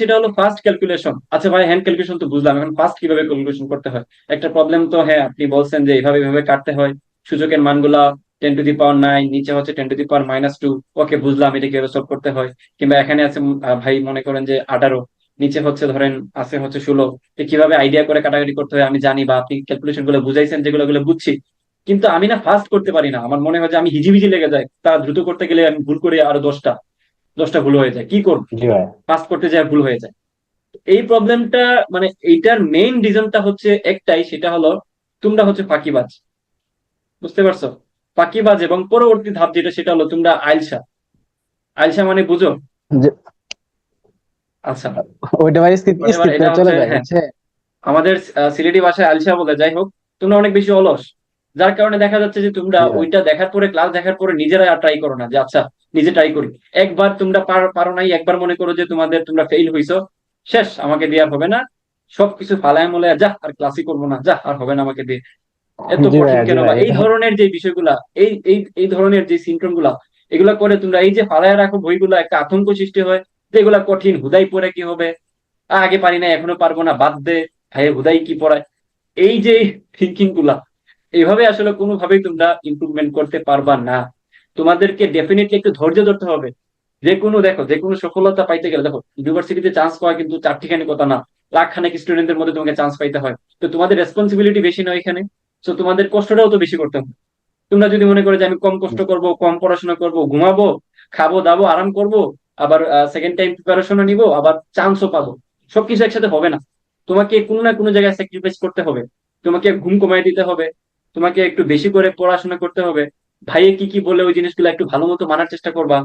সেটা হলো first calculation আচ্ছা ভাই হ্যান্ড ক্যালকুলেশন তো বুঝলাম। এখন ফার্স্ট কীভাবে ক্যালকুলেশন করতে হয়? একটা প্রবলেম তো হ্যাঁ আপনি বলছেন যে এইভাবে এইভাবে কাটতে হয়। সূচকের মানগুলা ten to the power nine নিচে হচ্ছে ten to the power minus two okay বুঝলাম এটা কীভাবে সলভ করতে হয়। কিংবা এখানে আছে ভাই মনে করেন যে আঠারো। নিচে হচ্ছে ধরেন, আছে হচ্ছে ষোলো। কীভাবে আইডিয়া করে কাটাকাটি করতে হয় আমি জানি বা আপনি ক্যালকুলেশনগুলো বুঝাইছেন, যেগুলো গুলো বুঝছি। কিন্তু আমি না ফার্স্ট করতে পারি না। আমার মনে হয় যে আমি হিজিবিজি লেগে যায়। তা দ্রুত করতে গেলে আমি ভুল করি আরও দশটা। দশটা ভুল হয়ে যায় কি করব? পাস করতে যায় ভুল হয়ে যায়। এই প্রবলেমটা মানে এইটার মেইন রিজনটা হচ্ছে একটাই সেটা হলো তোমরা হচ্ছে ফাঁকিবাজ। বুঝতে পারছ? ফাঁকিবাজ এবং পরবর্তী ধাপ যেটা সেটা হলো তোমরা আইলসা। আইলসা মানে বুঝো? আচ্ছা ওইটা ভাই চলে যায়। আমাদের সিলেটি ভাষায় আলসা বলে যাই হোক তোমরা অনেক বেশি অলস। যার কারণে দেখা যাচ্ছে যে তোমরা ওইটা দেখার পরে ক্লাস দেখার পরে নিজেরাই আর ট্রাই করো না যে আচ্ছা নিজে ট্রাই করি। একবার তোমরা পারো নাই একবার মনে করো যে তোমাদের তোমরা ফেল হইছো শেষ আমাকে দিয়ে আর হবে না। সবকিছু ফালায় মলে যা আর ক্লাসই করব না যা আর হবে না আমাকে দিয়ে। এত কঠিন কেন এই ধরনের যে বিষয়গুলা এই এই এই ধরনের যে সিমটমগুলা এগুলা করে তোমরা এই যে ফালায় রাখো বইগুলা একটা আতঙ্ক সৃষ্টি হয় যে এগুলা কঠিন হুদাই পড়ে কি হবে? আগে পারি না এখনও পারব না বাদ দে ভাই হুদাই কি পড়ায়? এই যে থিঙ্কিংগুলা এইভাবে আসলে কোনোভাবেই তোমরা ইমপ্রুভমেন্ট করতে পারবা না। তোমাদেরকে ডেফিনেটলি একটু ধৈর্য ধরতে হবে। যে কোনো, দেখো, যে কোনো সফলতা পাইতে গেলে, দেখো ইউনিভার্সিটিতে চান্স পাওয়া কিন্তু চারটিখানি কথা না। লাখ খানেক স্টুডেন্টদের মধ্যে তোমাকে চান্স পাইতে হয়। তো তোমাদের রেসপন্সিবিলিটি বেশি নয় এখানে। তো তোমাদের কষ্টটাও তো বেশি করতে হবে। তোমরা যদি মনে করো যে আমি কম কষ্ট করব, কম পড়াশোনা করব, ঘুমাবো, খাব, দাবো, আরাম করব, আবার সেকেন্ড টাইম প্রিপারেশনও নিব, আবার চান্সও পাবো। সবকিছু একসাথে হবে না। তোমাকে কোনো না কোনো জায়গায় স্যাক্রিফাইস করতে হবে। তোমাকে ঘুম কমায় দিতে হবে। তোমাকে একটু বেশি করে পড়াশোনা করতে হবে। ভাইয়ে কি কি বলে ওই জিনিসগুলো একটু ভালো মতো মানার চেষ্টা করবা,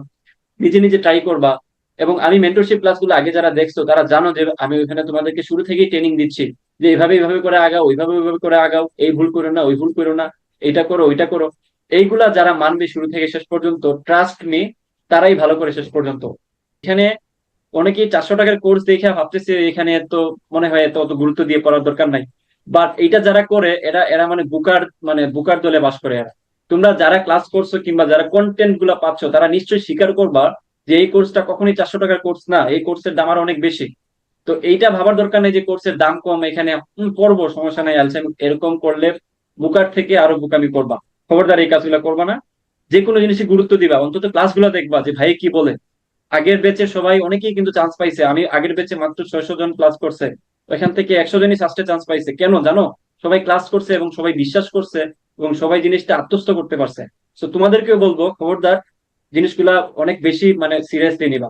নিজে নিজে ট্রাই করবা। এবং আমি মেন্টরশিপ ক্লাসগুলো আগে যারা দেখছ, তারা জানো যে আমি ওইখানে তোমাদেরকে শুরু থেকেই ট্রেনিং দিচ্ছি, যে এইভাবে এইভাবে করে আগাও, ওইভাবে ওইভাবে করে আগাও, এই ভুল করো না, ওই ভুল করো না, এইটা করো, ওইটা করো। এইগুলা যারা মানবে শুরু থেকে শেষ পর্যন্ত ট্রাস্ট মি তারাই ভালো করে শেষ পর্যন্ত। এখানে অনেকেই চারশো টাকার কোর্স দেখে ভাবতেছে, এখানে তো মনে হয় এত, অত গুরুত্ব দিয়ে পড়ার দরকার নাই। বাট এটা যারা করে, এরা এরা মানে বুকার মানে বুকার দলে বাস করে এরা। তোমরা যারা ক্লাস করছ কিংবা যারা কন্টেন্টগুলা পাচ্ছ, তারা নিশ্চয়ই স্বীকার করবা যে এই কোর্সটা কখনোই চারশো টাকার কোর্স না, এই কোর্সের দাম আরও অনেক বেশি। তো এইটা ভাবার দরকার নেই যে কোর্সের দাম কম, এখানে পড়ব সমস্যা নাই আলসেম এরকম করলে বুকার থেকে আরও বুকামি করবা। খবরদার এই কাজগুলো করবা না। যে কোনো জিনিসে গুরুত্ব দিবা। অন্তত ক্লাসগুলো দেখবা যে ভাই কি বলে। আগের বেচে সবাই অনেকেই কিন্তু চান্স পাইছে। আমি আগের বেচে মাত্র ছয়শো জন ক্লাস করছে। এখান থেকে একশো জনই ফার্স্টে চান্স পাইছে। কেন? জানো? সবাই ক্লাস করছে এবং সবাই বিশ্বাস করছে। এবং সবাই জিনিসটা আত্মস্থ করতে পারছে। তো তোমাদেরকেও বলব, খবরদার, জিনিসগুলা অনেক বেশি মানে সিরিয়াসলি নিবা।